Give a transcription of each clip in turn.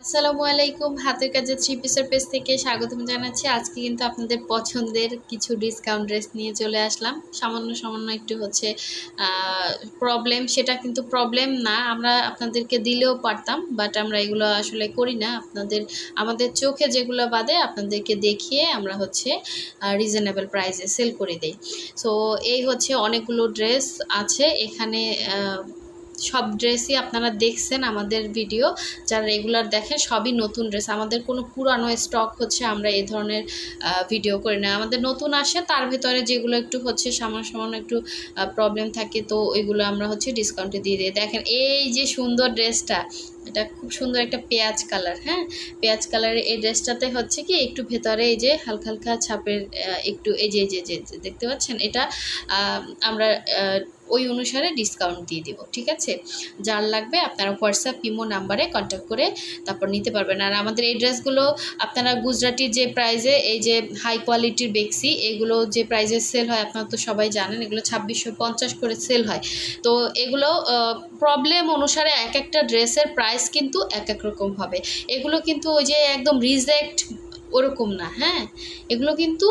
আসসালামু আলাইকুম। হাতের কাজে থ্রি পিসের পেজ থেকে স্বাগতম জানাচ্ছি। আজকে কিন্তু আপনাদের পছন্দের কিছু ডিসকাউন্ট ড্রেস নিয়ে চলে আসলাম। সামান্য সামান্য একটু হচ্ছে প্রবলেম সেটা কিন্তু প্রবলেম না। আমরা আপনাদেরকে দিলেও পারতাম বাট আমরা এগুলো আসলে করি না। আপনাদের, আমাদের চোখে যেগুলো বাদে আপনাদেরকে দেখিয়ে আমরা হচ্ছে রিজনেবল প্রাইসে সেল করে দেই। সো এই হচ্ছে অনেকগুলো ড্রেস আছে। এখানে সব ড্রেসই আপনারা দেখছেন আমাদের ভিডিও যারা রেগুলার দেখেন, সবই নতুন ড্রেস আমাদের কোনো পুরানো স্টক হচ্ছে আমরা এই ধরনের ভিডিও করি না। আমাদের নতুন আসে, তার ভিতরে যেগুলো একটু হচ্ছে সামান সামান্য একটু প্রবলেম থাকে, তো ওইগুলো আমরা হচ্ছে ডিসকাউন্টে দিয়ে দিই। দেখেন, এই যে সুন্দর ড্রেসটা এটা খুব সুন্দর একটা পেঁয়াজ কালার হ্যাঁ? পেঁয়াজ কালারের এই ড্রেসটাতে হচ্ছে কি, একটু ভেতরে এই যে হালকা হালকা ছাপের একটু এই যে যে- দেখতে পাচ্ছেন? এটা আমরা ওই অনুসারে ডিসকাউন্ট দিয়ে দিব, ঠিক আছে? যার লাগবে আপনারা হোয়াটসঅ্যাপ ইমো নাম্বারে কন্ট্যাক্ট করে তারপর নিতে পারবেন। আর আমাদের এই ড্রেসগুলো, আপনারা গুজরাটি যে প্রাইজে এই যে হাই কোয়ালিটির বেক্সি, এগুলো যে প্রাইজে সেল হয়, আপনারা তো সবাই জানেন, এগুলো ছাব্বিশশো পঞ্চাশ করে সেল হয়। তো এগুলো প্রবলেম অনুসারে এক একটা ড্রেসের প্রাইস কিন্তু এক এক রকম হবে। এগুলো কিন্তু ওই যে একদম রিজেক্ট ওরকম না হ্যাঁ? এগুলো কিন্তু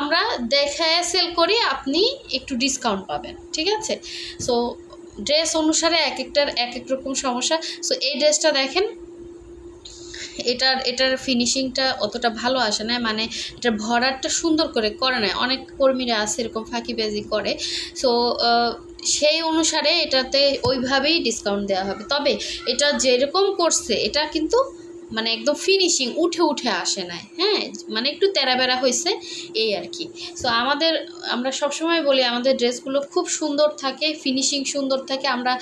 আমরা দেখায় সেল করি, আপনি একটু ডিসকাউন্ট পাবেন, ঠিক আছে? সো ড্রেস অনুসারে এক একটার এক এক রকম সমস্যা। সো এই ড্রেসটা দেখেন, এটার এটার ফিনিশিংটা অতটা ভালো আসে না মানে এটার ভরাটটা সুন্দর করে করে না অনেক কর্মীরা আছে, এরকম ফাঁকি ফাঁকিবাজি করে। সো সেই অনুসারে এটাতে ওইভাবেই ডিসকাউন্ট দেওয়া হবে। তবে এটা যেরকম করছে এটা কিন্তু মানে একদম ফিনিশিং উঠে উঠে আসে না হ্যাঁ মানে একটু তেরাবেরা হয়েছে এই আর কি। সো আমাদের, আমরা সবসময় বলি আমাদের ড্রেসগুলো খুব সুন্দর থাকে ফিনিশিং সুন্দর থাকে। আমরা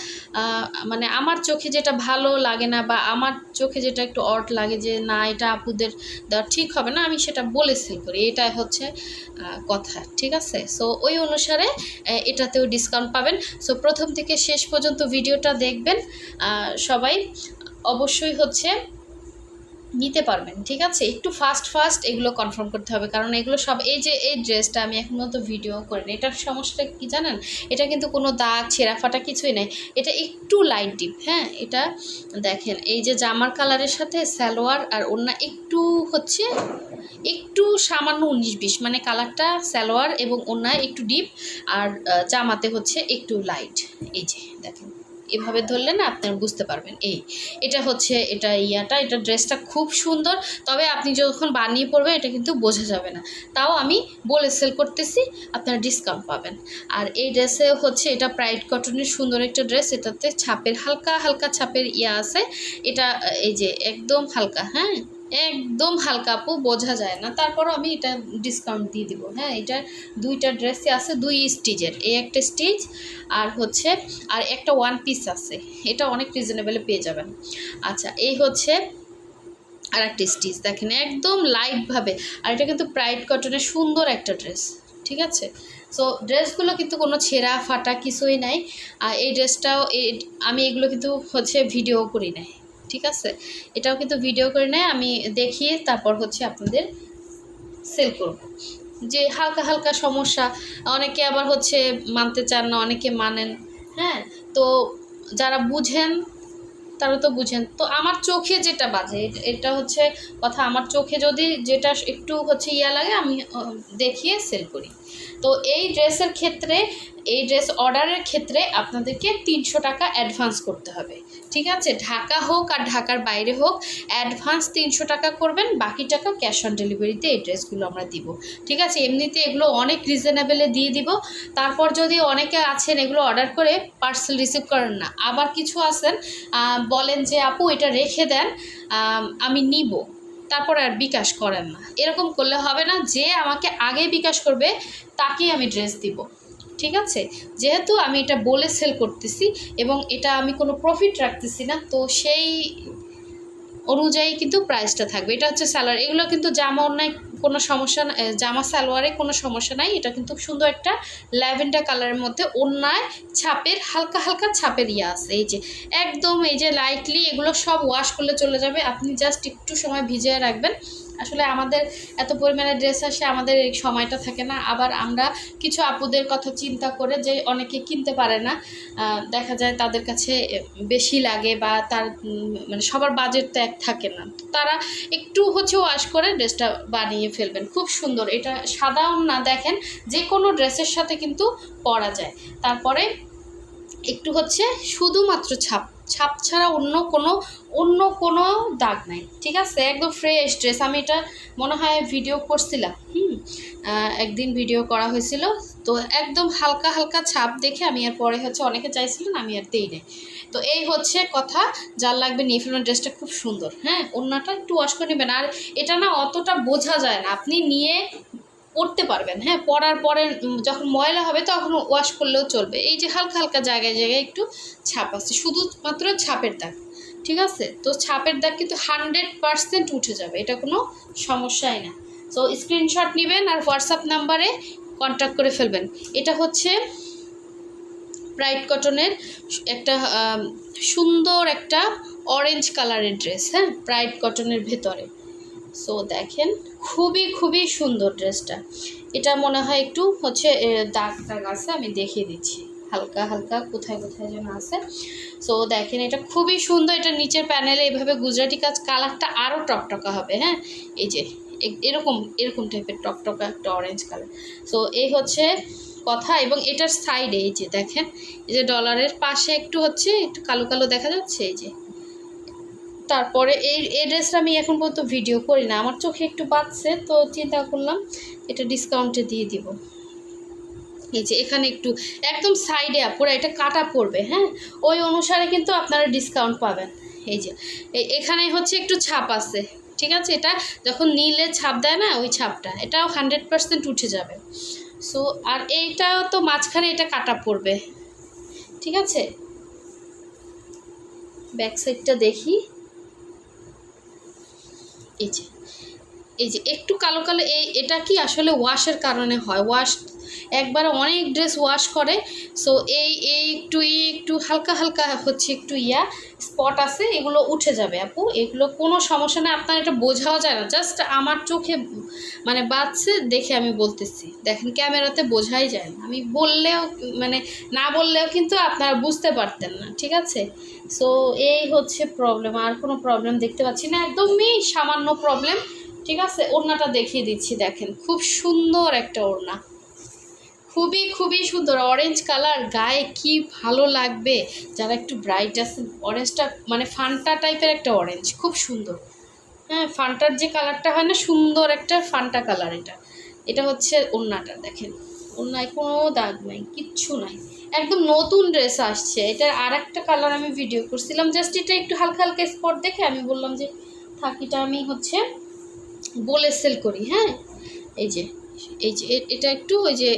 মানে আমার চোখে যেটা ভালো লাগে না বা আমার চোখে যেটা একটু অট লাগে যে, না, এটা আপুদের দেওয়া ঠিক হবে না, আমি সেটা বলে সেল করি। এটা হচ্ছে কথা, ঠিক আছে? সো ওই অনুসারে এটাতেও ডিসকাউন্ট পাবেন। সো প্রথম থেকে শেষ পর্যন্ত ভিডিওটা দেখবেন। সবাই, অবশ্যই হচ্ছে পারবেন, ঠিক আছে? একটু ফাস্ট ফাস্ট এগুলো কনফার্ম করতে হবে, কারণ এগুলো সব, এই যে, এই ড্রেসটা আমি এখন মতো ভিডিও করিনি। এটার সমস্যাটা কি জানেন? এটা কিন্তু কোনো দাগ, ছেঁড়া ফাটা কিছুই নেই। এটা একটু লাইট ডিপ হ্যাঁ? এটা দেখেন, এই যে জামার কালারের সাথে সালোয়ার আর অন্য একটু হচ্ছে, একটু সামান্য উনিশ বিশ মানে কালারটা সালোয়ার এবং অন্যায় একটু ডিপ আর জামাতে হচ্ছে একটু লাইট এই যে, দেখেন। এভাবে ধরলে না আপনারা বুঝতে পারবেন। এই, এটা হচ্ছে, এটা ইয়াটা, এটা ড্রেসটা খুব সুন্দর। তবে আপনি যখন বানিয়ে পড়বেন এটা কিন্তু বোঝা যাবে না। তাও আমি বলে সেল করতেছি, আপনারা ডিসকাউন্ট পাবেন। আর এই ড্রেসে হচ্ছে, এটা প্রাইড কটনের সুন্দর একটা ড্রেস। এটাতে ছাপের হালকা হালকা ছাপের ইয়া আছে। এটা, এই যে, একদম হালকা হ্যাঁ? একদম হালকা আপু, বোঝা যায় না। তারপরও আমি এটা ডিসকাউন্ট দিয়ে দিব। হ্যাঁ এটা দুইটা ড্রেসই আছে, দুই স্টিচের এই একটা স্টিচ আর হচ্ছে, আর একটা ওয়ান পিস আছে। এটা অনেক রিজনেবলে পেয়ে যাবেন। আচ্ছা এই হচ্ছে আর একটা স্টিচ দেখেন, একদম লাইটভাবে আর এটা কিন্তু প্রাইড কটনের সুন্দর একটা ড্রেস ঠিক আছে? সো ড্রেসগুলো কিন্তু কোনো ছেঁড়া, ফাটা কিছুই নাই। আর এই ড্রেসটাও আমি এগুলো কিন্তু হচ্ছে ভিডিও করি নাই। ঠিক আছে? এটাও কিন্তু ভিডিও করে নেয়, আমি দেখিয়ে তারপর হচ্ছে আপনাদের সেল করব। যে হালকা হালকা সমস্যা, অনেকে আবার হচ্ছে মানতে চান না, অনেকে মানেন হ্যাঁ? তো যারা বুঝেন, তারা তো বুঝেন। তো আমার চোখে যেটা বাজে, এটা হচ্ছে কথা, আমার চোখে যদি যেটা একটু হচ্ছে ইয়া লাগে, আমি দেখিয়ে সেল করি। তো এই ড্রেসের ক্ষেত্রে, এই ড্রেস অর্ডারের ক্ষেত্রে আপনাদেরকে তিনশো টাকা অ্যাডভান্স করতে হবে। ঠিক আছে? ঢাকা হোক আর ঢাকার বাইরে হোক অ্যাডভান্স তিনশো টাকা করবেন, বাকি টাকা ক্যাশ অন ডেলিভারিতে এই ড্রেসগুলো আমরা দিব। ঠিক আছে? এমনিতে এগুলো অনেক রিজনেবেলে দিয়ে দিব। তারপর যদি অনেকে আছেন এগুলো অর্ডার করে পার্সেল রিসিভ করেন না, আবার কিছু আছেন বলেন যে, আপু, এটা রেখে দেন আমি নিব। তারপর আর বিকাশ করেন না। এরকম করলে হবে না, যে আমাকে আগে বিকাশ করবে, তাকেই আমি ড্রেস দিব। ঠিক আছে? যেহেতু আমি এটা বলে সেল করতেছি এবং এটা আমি কোনো প্রফিট রাখতেছি না, তো সেই অনুযায়ী কিন্তু প্রাইসটা থাকবে। এটা হচ্ছে স্যালার এগুলো কিন্তু জামা অন্যায় কোনো সমস্যা জামা সালোয়ারে কোনো সমস্যা নাই। এটা কিন্তু সুন্দর একটা ল্যাভেন্ডার কালারের মধ্যে অন্যায় ছাপের, হালকা হালকা ছাপের ইয়ে আছে। এই যে, একদম এই যে লাইটলি এগুলো সব ওয়াশ করলে চলে যাবে। আপনি জাস্ট একটু সময় ভিজিয়ে রাখবেন। আসলে আমাদের এত পরিমাণে ড্রেস আসে, আমাদের এই সময়টা থাকে না। আবার আমরা কিছু আপুদের কথা চিন্তা করে যে অনেকে কিনতে পারে না। দেখা যায় তাদের কাছে বেশি লাগে বা তার মানে সবার বাজেট তো এক থাকে না। তারা একটু হচ্ছে ওয়াশ করে ড্রেসটা বানিয়ে ফেলবেন। খুব সুন্দর। এটা সাদা না দেখেন, যে কোনো ড্রেসের সাথে কিন্তু পরা যায়। তারপরে একটু হচ্ছে শুধুমাত্র ছাপ ছাপ ছাড়া অন্য কোনো অন্য কোনো দাগ নাই, ঠিক আছে? একদম ফ্রেশ ড্রেস আমি এটা মনে হয় ভিডিও করছিলাম, হুম? একদিন ভিডিও করা হয়েছিল। তো একদম হালকা হালকা ছাপ দেখে আমি আর পরে হচ্ছে অনেকে চাইছিলেন আমি আর দিই নাই। তো এই হচ্ছে কথা, যার লাগবে নিয়ে ফেলবেন ড্রেসটা খুব সুন্দর হ্যাঁ? অন্যটা একটু ওয়াশ করে নেবেন। আর এটা না অতটা বোঝা যায় না। আপনি নিয়ে পরতে পারবেন হ্যাঁ? পরার পরে যখন ময়লা হবে তখন ওয়াশ করলেও চলবে। এই যে হালকা হালকা জায়গায় জায়গায় একটু ছাপ আছে, শুধুমাত্র ছাপের দাগ, ঠিক আছে? তো ছাপের দাগ কিন্তু হান্ড্রেড পারসেন্ট উঠে যাবে, এটা কোনো সমস্যাই না। তো স্ক্রিনশট নেবেন আর হোয়াটসঅ্যাপ নাম্বারে কন্ট্যাক্ট করে ফেলবেন। এটা হচ্ছে ব্রাইট কটনের একটা সুন্দর একটা অরেঞ্জ কালারের ড্রেস হ্যাঁ? ব্রাইট কটনের ভেতরে। সো দেখেন, খুবই খুবই সুন্দর ড্রেসটা। এটা মনে হয় একটু হচ্ছে দাগ দাগ আছে, আমি দেখিয়ে দিচ্ছি। হালকা হালকা, কোথায় কোথায় যেন আছে। সো দেখেন, এটা খুবই সুন্দর। এটা নিচের প্যানেলে এভাবে গুজরাটি কাজ, কালারটা আরও টকটকা হবে হ্যাঁ? এই যে এরকম এরকম টাইপের টকটকা, একটা অরেঞ্জ কালার সো এই হচ্ছে কথা, এবং এটার সাইডে এই যে, দেখেন, এই যে ডলারের পাশে একটু হচ্ছে, একটু কালো কালো দেখা যাচ্ছে, এই যে। তারপরে এই এই ড্রেসটা আমি এখন পর্যন্ত ভিডিও করি না। আমার চোখে একটু বাঁচছে তো চিন্তা করলাম এটা ডিসকাউন্টে দিয়ে দিব। এই যে এখানে একটু, একদম সাইডে পুরো এটা কাটা পড়বে হ্যাঁ? ওই অনুসারে কিন্তু আপনারা ডিসকাউন্ট পাবেন। এই যে এখানে হচ্ছে একটু ছাপ আছে, ঠিক আছে? এটা যখন নীলে ছাপ দেয় না, ওই ছাপটা, এটাও হান্ড্রেড পার্সেন্ট উঠে যাবে। সো আর এইটাও তো মাঝখানে এটা কাটা পড়বে, ঠিক আছে? ব্যাক সাইডটা দেখি। এই যে এই যে একটু কালো কালো, এই এটা কি আসলে ওয়াশের কারণে হয়? ওয়াশ একবারে অনেক ড্রেস ওয়াশ করে সো এই এই একটু এই একটু, হালকা হালকা হচ্ছে একটু ইয়া স্পট আছে, এগুলো উঠে যাবে আপু। এগুলো কোনো সমস্যা নেই, আপনার এটা বোঝাও যায় না। জাস্ট আমার চোখে মানে বাচ্চে দেখে আমি বলতেছি। দেখেন ক্যামেরাতে বোঝাই যায় না। আমি বললেও মানে না বললেও কিন্তু আপনারা বুঝতে পারতেন না, ঠিক আছে? সো এই হচ্ছে প্রবলেম আর কোনো প্রবলেম দেখতে পাচ্ছি না। একদমই সামান্য প্রবলেম ঠিক আছে? ওড়নাটা দেখিয়ে দিচ্ছি, দেখেন। খুব সুন্দর একটা ওড়না। খুবই খুবই সুন্দর। অরেঞ্জ কালার গায়ে কি ভালো লাগবে? যারা একটু ব্রাইট আছে অরেঞ্জটা মানে ফান্টা টাইপের একটা অরেঞ্জ খুব সুন্দর। হ্যাঁ ফান্টার যে কালারটা হয় না, সুন্দর একটা ফান্টা কালার এটা। এটা হচ্ছে ওড়নাটা, দেখেন। ওড়নায় কোনো দাগ নাই, কিচ্ছু নাই। একদম নতুন ড্রেস আসছে। এটার আর একটা কালার আমি ভিডিও করছিলাম। জাস্ট এটা একটু হালকা হালকা স্পট দেখে আমি বললাম যে, থাকিটা আমি হচ্ছে বলে সেল করি হ্যাঁ? এই যে এই যে এটা একটু ওই যে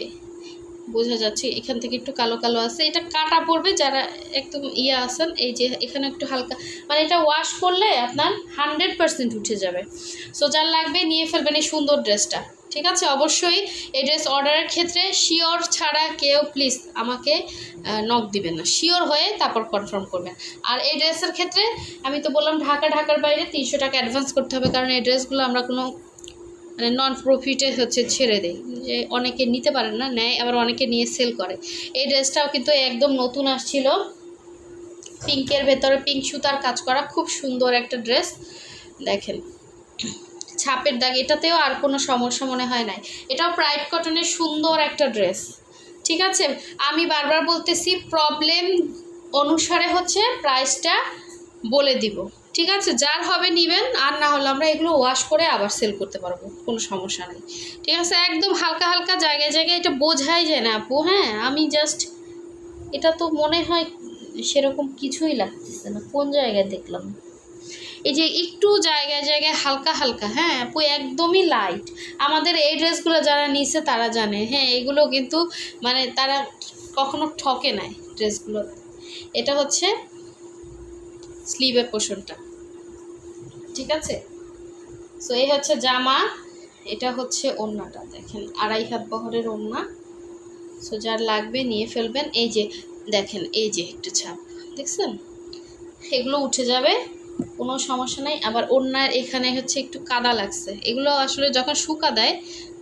বোঝা যাচ্ছে, এখান থেকে একটু কালো কালো আছে। এটা কাটা পড়বে, যারা একদম ইয়ে আছেন, এই যে এখানে একটু হালকা মানে এটা ওয়াশ করলে আপনার হান্ড্রেড পার্সেন্ট উঠে যাবে। সো যার লাগবে নিয়ে ফেলবেন এই সুন্দর ড্রেসটা ঠিক আছে? অবশ্যই এই ড্রেস অর্ডারের ক্ষেত্রে শিওর ছাড়া কেউ প্লিজ আমাকে নক দিবেন না। শিওর হয়ে তারপর কনফার্ম করবেন। আর এই ড্রেসের ক্ষেত্রে আমি তো বললাম ঢাকা, ঢাকার বাইরে তিনশো টাকা অ্যাডভান্স করতে হবে। কারণ এই ড্রেসগুলো আমরা কোনো মানে নন প্রফিটে হচ্ছে ছেড়ে দেয় যে অনেকে নিতে পারেন না, নেয়, আবার অনেকে নিয়ে সেল করে। এই ড্রেসটাও কিন্তু একদম নতুন আসছিল। পিঙ্কের ভেতরে পিঙ্ক সুতার কাজ করা খুব সুন্দর একটা ড্রেস দেখেন। ছাপের দাগ, এটাতেও আর কোনো সমস্যা মনে হয় নাই। এটাও প্রাইড কটনের সুন্দর একটা ড্রেস ঠিক আছে? আমি বারবার বলতেছি প্রবলেম অনুসারে হচ্ছে প্রাইসটা বলে দিব, ঠিক আছে? যার হবে নেবেন, আর না হলে আমরা এগুলো ওয়াশ করে আবার সেল করতে পারব, কোনো সমস্যা নেই, ঠিক আছে? একদম হালকা হালকা জায়গায় জায়গায় এটা বোঝাই যায় না, আপু হ্যাঁ? আমি জাস্ট এটা তো মনে হয় সেরকম কিছুই লাগতেছে না, কোন জায়গায় দেখলাম? এই যে একটু জায়গায় জায়গায় হালকা হালকা হ্যাঁ আপু একদমই লাইট আমাদের এই ড্রেসগুলো যারা নিছে তারা জানে হ্যাঁ এগুলো কিন্তু মানে তারা কখনো ঠকে নাই ড্রেসগুলো এটা হচ্ছে স্লিভের পোর্শনটা ঠিক আছে? সো এই হচ্ছে জামা, এটা হচ্ছে ওড়নাটা দেখেন, আড়াই হাত বহরের ওড়না সো যার লাগবে নিয়ে ফেলবেন। এই যে, দেখেন, এই যে একটু ছাপ, দেখছেন? এগুলো উঠে যাবে। কোনো সমস্যা নেই। আবার ওড়নার এখানে হচ্ছে একটু কাদা লাগছে। এগুলো আসলে যখন শুকা দেয়,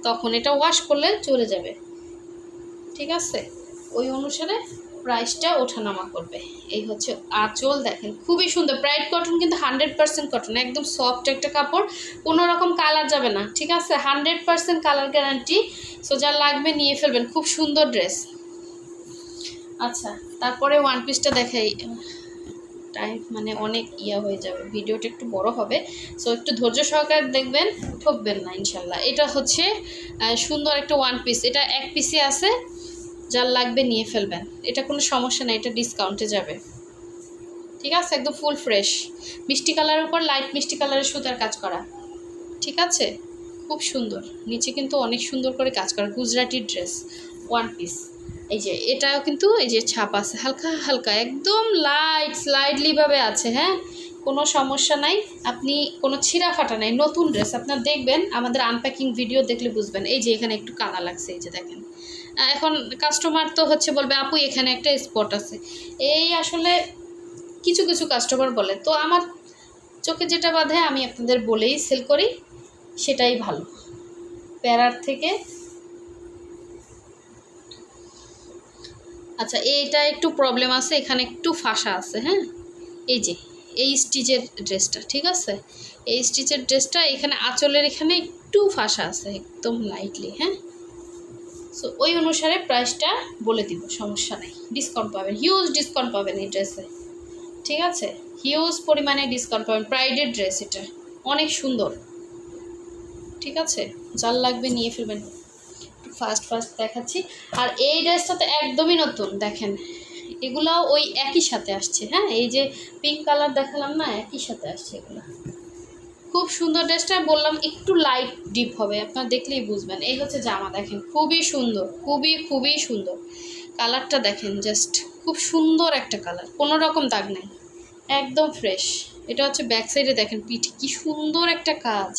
তখন এটা ওয়াশ করলে চলে যাবে। ঠিক আছে? ওই অনুসারে প্রাইসটা ওঠানামা করবে। এই হচ্ছে আঁচল দেখেন। খুবই সুন্দর। ব্রাইট কটন কিন্তু হান্ড্রেড পার্সেন্ট কটন একদম সফট একটা কাপড়। কোনো রকম কালার যাবে না। ঠিক আছে? Hundred percent colour guarantee so যা লাগবে নিয়ে ফেলবেন। খুব সুন্দর ড্রেস আচ্ছা তারপরে ওয়ান পিসটা দেখাই। টাইম মানে অনেক ইয়া হয়ে যাবে, ভিডিওটা একটু বড় হবে। সো একটু ধৈর্য সহকারে দেখবেন, ঠকবেন না, ইনশাল্লাহ। এটা হচ্ছে সুন্দর একটা ওয়ান পিস এটা এক পিসে আছে, যার লাগবে নিয়ে ফেলবেন। এটা কোনো সমস্যা নেই, এটা ডিসকাউন্টে যাবে। ঠিক আছে? একদম ফুল ফ্রেশ মিষ্টি কালারের উপর লাইট মিষ্টি কালারের সুতার কাজ করা। ঠিক আছে? খুব সুন্দর। নিচে কিন্তু অনেক সুন্দর করে কাজ করা। গুজরাটি ড্রেস ওয়ান পিস এই যে, এটাও কিন্তু এই যে ছাপ আছে, হালকা হালকা, একদম লাইট স্লাইডলিভাবে আছে হ্যাঁ? কোনো সমস্যা নাই, আপনি কোনো ছিঁড়া ফাটা নাই, নতুন ড্রেস আপনার দেখবেন, আমাদের আনপ্যাকিং ভিডিও দেখলে বুঝবেন, এই যে এখানে একটু কাদা লাগছে, এই যে দেখেন। এখন কাস্টমার তো হচ্ছে বলবে, আপু, এখানে একটা স্পট আছে। এই আসলে কিছু কিছু কাস্টমার বলে, তো আমার চোখে যেটা বাঁধে, আমি আপনাদের বলেই সেল করি, সেটাই ভালো। প্যারার থেকে আচ্ছা এইটা একটু প্রবলেম আছে, এখানে একটু ফাঁসা আছে হ্যাঁ? এই যে, এই স্টিচের ড্রেসটা, ঠিক আছে? এই স্টিচের ড্রেসটা এখানে আঁচলের এখানে একটু ফাঁসা আছে, একদম লাইটলি হ্যাঁ? সো ওই অনুসারে প্রাইসটা বলে দিব, সমস্যা নেই। ডিসকাউন্ট পাবেন হিউজ ডিসকাউন্ট পাবেন এই ড্রেসে ঠিক আছে? হিউজ পরিমাণে ডিসকাউন্ট পাবেন প্রাইডের ড্রেস এটা, অনেক সুন্দর, ঠিক আছে? যার লাগবে নিয়ে ফেলবেন। ফার্স্ট ফার্স্ট দেখাচ্ছি। আর এই ড্রেসটা তো একদমই নতুন, দেখেন। এগুলো ওই একই সাথে আসছে হ্যাঁ? এই যে পিঙ্ক কালার দেখালাম না, একই সাথে আসছে এগুলো। খুব সুন্দর ড্রেসটা বললাম একটু লাইট ডিপ হবে, আপনারা দেখলেই বুঝবেন। এই হচ্ছে জামা, দেখেন, খুবই সুন্দর, খুবই খুবই সুন্দর। কালারটা দেখেন জাস্ট খুব সুন্দর একটা কালার, কোনো রকম দাগ নেই। একদম ফ্রেশ এটা হচ্ছে ব্যাক সাইডে দেখেন, পিঠে কি সুন্দর একটা কাজ।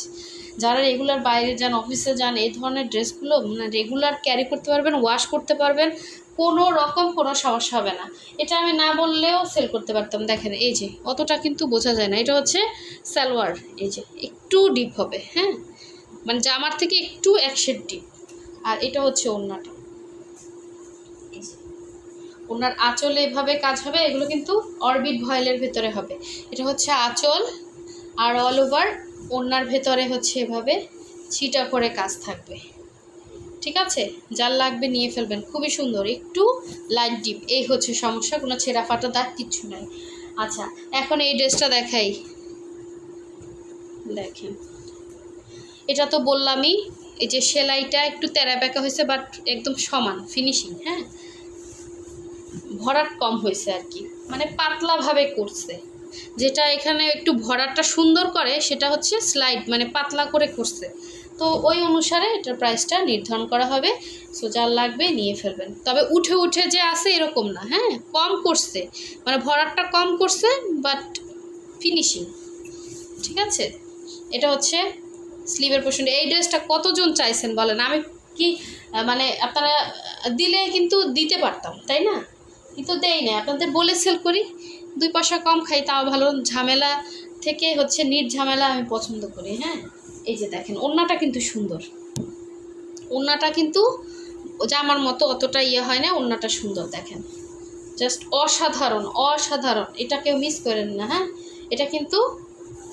যারা রেগুলার বাইরে যান অফিসে যান, এই ধরনের ড্রেসগুলো মানে রেগুলার ক্যারি করতে পারবেন ওয়াশ করতে পারবেন, কোনো রকম কোনো সমস্যা হবে না। এটা আমি না বললেও সেল করতে পারতাম। দেখেন, এই যে, অতটা কিন্তু বোঝা যায় না। এটা হচ্ছে সালোয়ার। এই যে, একটু ডিপ হবে হ্যাঁ? মানে জামার থেকে একটু এক শেড ডিপ আর এটা হচ্ছে যে। ওনার আঁচলে এভাবে কাজ হবে, এগুলো কিন্তু অরবিট ভয়েলের ভেতরে হবে। এটা হচ্ছে আঁচল, আর অল ওভার ওনার ভেতরে হচ্ছে এভাবে ছিটা করে কাজ থাকবে। ঠিক আছে? যার লাগবে নিয়ে ফেলবেন। খুবই সুন্দর। একটু লাইট ডিপ। এই হচ্ছে সমস্যা, কোনো ছেঁড়া ফাটা দাগ কিচ্ছু নাই। আচ্ছা এখন এই ড্রেসটা দেখাই। দেখেন। এটা তো বললামই, এই যে সেলাইটা একটু তেরা বেঁকা হয়েছে বাট একদম সমান ফিনিশিং হ্যাঁ? ভরাট কম হয়েছে আর কি। মানে পাতলাভাবে করছে। যেটা এখানে একটু ভরাটা সুন্দর করে, সেটা হচ্ছে স্লাইড মানে পাতলা করে করছে। তো ওই অনুসারে এটার প্রাইসটা নির্ধারণ করা হবে। সো যার লাগবে নিয়ে ফেলবেন। তবে উঠে উঠে যে আসে এরকম না হ্যাঁ? কম করছে। মানে ভরাটটা কম করছে বাট ফিনিশিং ঠিক আছে? এটা হচ্ছে স্লিভের পোর্শন এই ড্রেসটা কতজন চাইছেন বলেন? আমি কি মানে আপনারা দিলে কিন্তু দিতে পারতাম, তাই না? কিন্তু দেয় না আপনাদের বলে সেল করি। দুই পয়সা কম খাই, তাও ভালো ঝামেলা থেকে হচ্ছে নিট ঝামেলা আমি পছন্দ করি হ্যাঁ? এই যে দেখেন, ওড়নাটা কিন্তু সুন্দর। ওড়নাটা কিন্তু জামার মতো অতটা ইয়ে হয় না, ওড়নাটা সুন্দর দেখেন। জাস্ট অসাধারণ অসাধারণ। এটা কেউ মিস করেন না হ্যাঁ? এটা কিন্তু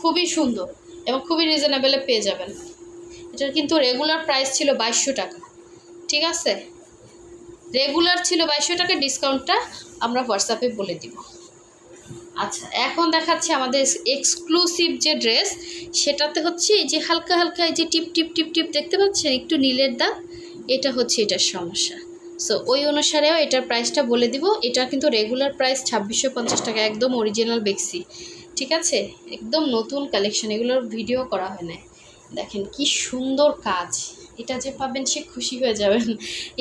খুবই সুন্দর এবং খুবই রিজনেবলে পেয়ে যাবেন। এটার কিন্তু রেগুলার প্রাইস ছিল বাইশশো টাকা, ঠিক আছে? রেগুলার ছিল বাইশশো টাকা ডিসকাউন্টটা আমরা হোয়াটসঅ্যাপে বলে দিব। আচ্ছা এখন দেখাচ্ছি আমাদের এক্সক্লুসিভ যে ড্রেস সেটাতে হচ্ছে এই যে হালকা হালকা এই যে টিপ টিপ টিপ টিপ দেখতে পাচ্ছেন? একটু নীলের দাগ, এটা হচ্ছে এটার সমস্যা। সো ওই অনুসারেও এটার প্রাইসটা বলে দিব। এটা কিন্তু রেগুলার প্রাইস ছাব্বিশশো পঞ্চাশ টাকা, একদম অরিজিনাল বেক্সি ঠিক আছে? একদম নতুন কালেকশন এগুলোর ভিডিও করা হয় না দেখেন কি সুন্দর কাজ। এটা যে পাবেন সে খুশি হয়ে যাবেন।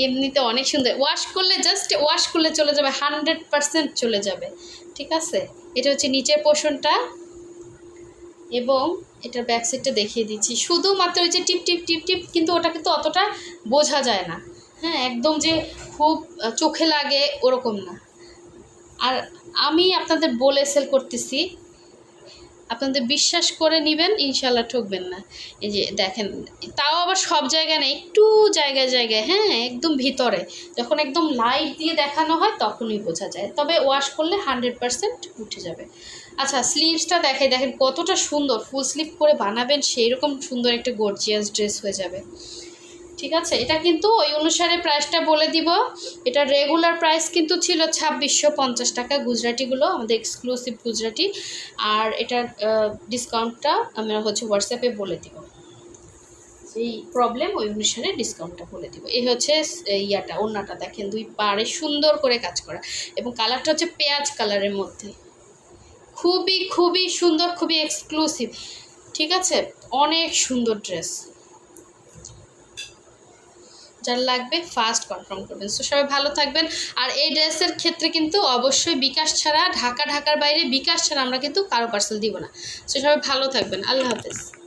এমনিতে অনেক সুন্দর। ওয়াশ করলে জাস্ট ওয়াশ করলে চলে যাবে হান্ড্রেড পারসেন্ট চলে যাবে। ঠিক আছে? এটা হচ্ছে নিচের পোষণটা এবং এটার ব্যাক সাইডটা দেখিয়ে দিচ্ছি। শুধুমাত্র ওই যে টিপ টিপ টিপ টিপ কিন্তু ওটা কিন্তু অতটা বোঝা যায় না। হ্যাঁ একদম যে খুব চোখে লাগে ওরকম না। আর আমি আপনাদের বলে সেল করতেছি আপনাদের বিশ্বাস করে নেবেন ইনশাল্লাহ ঠকবেন না। এই যে দেখেন, তাও আবার সব জায়গায় না, একটু জায়গায় জায়গায় হ্যাঁ একদম ভিতরে। যখন একদম লাইট দিয়ে দেখানো হয়, তখনই বোঝা যায়। তবে ওয়াশ করলে হান্ড্রেড পারসেন্ট উঠে যাবে। আচ্ছা স্লিভসটা দেখে দেখেন কতটা সুন্দর। ফুল স্লিভ করে বানাবেন সেই রকম সুন্দর একটা গর্জিয়াস ড্রেস হয়ে যাবে। ঠিক আছে? এটা কিন্তু ওই অনুসারে প্রাইসটা বলে দিব। এটা রেগুলার প্রাইস কিন্তু ছিল ছাব্বিশশো পঞ্চাশ টাকা গুজরাটিগুলো, আমাদের এক্সক্লুসিভ গুজরাটি। আর এটার ডিসকাউন্টটা আমরা হচ্ছে হোয়াটসঅ্যাপে বলে দিব। যেই প্রবলেম ওই অনুসারে ডিসকাউন্টটা বলে দিব। এই হচ্ছে ইয়াটা, ওড়নাটা দেখেন, দুই পাড়ে সুন্দর করে কাজ করা। এবং কালারটা হচ্ছে পেঁয়াজ কালারের মধ্যে। খুবই খুবই সুন্দর, খুবই এক্সক্লুসিভ ঠিক আছে? অনেক সুন্দর ড্রেস যার লাগবে ফার্স্ট কনফার্ম করবেন। সো সবাই ভালো থাকবেন। আর এই ড্রেসের ক্ষেত্রে কিন্তু অবশ্যই বিকাশ ছাড়া, ঢাকা, ঢাকার বাইরে বিকাশ ছাড়া আমরা কিন্তু কারও পার্সেল দিব না। সো সবাই ভালো থাকবেন। আল্লাহ হাফেজ।